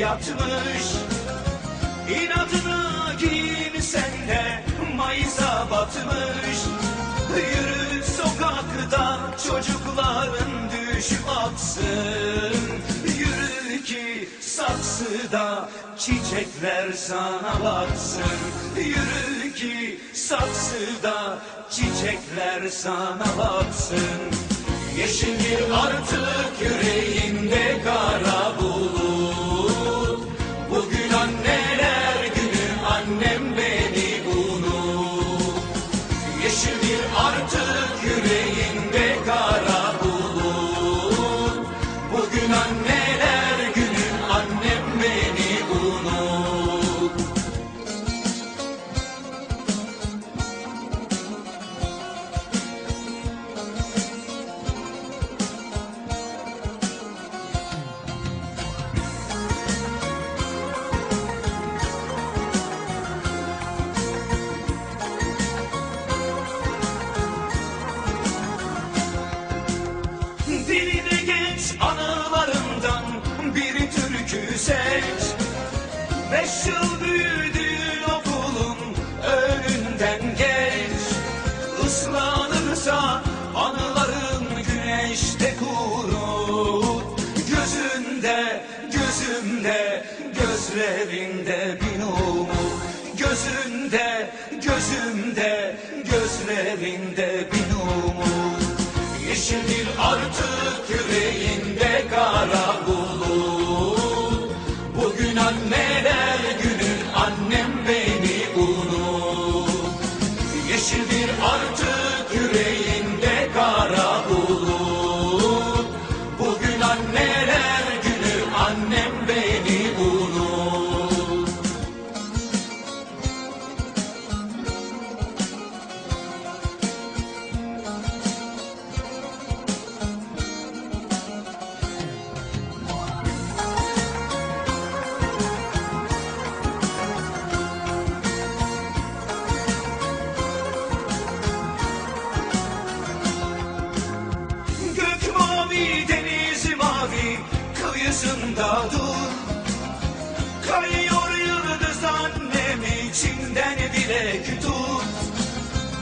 batmış İnadına giyin sen de Mayıs'a batmış. Yürü sokakta çocukların düşüp atsın Yürü ki saksıda çiçekler sana baksın Yürü ki saksıda çiçekler sana baksın Yeşildir artık yüreğinde kara bulut Bugün Beş yıl büyüdüğün okulun önünden geç. Islanırsa anıların güneşte kurut Gözünde, gözümde, gözlerinde bin umut. Gözünde, gözümde, gözlerinde bin umut. Yeşildir kıyısında dur. Kayıyor yıldız annem içinden dilek tut.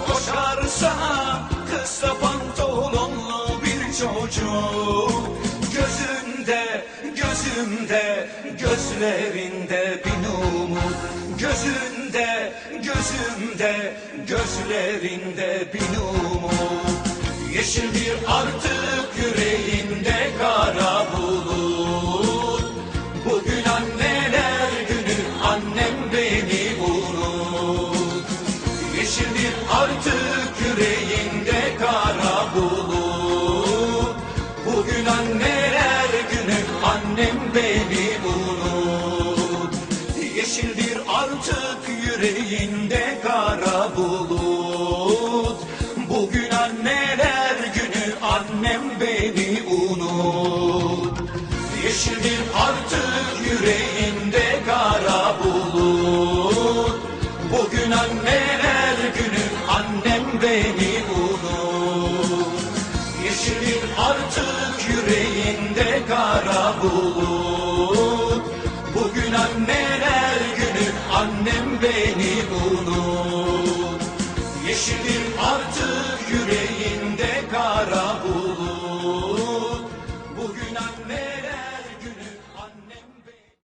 Koşar sana kısa pantolonlu bir çocuk. Gözünde, gözümde, gözlerinde bin umut. Gözünde, gözümde, gözlerinde bin umut. Yeşildir artık yüreğinde kara bulut. Bugün anneler günü annem beni unut. Yeşildir artık yüreğinde kara bulut. Bugün anneler günü annem beni unut. Yeşildir artık yüreğinde kara bulut artık yüreğinde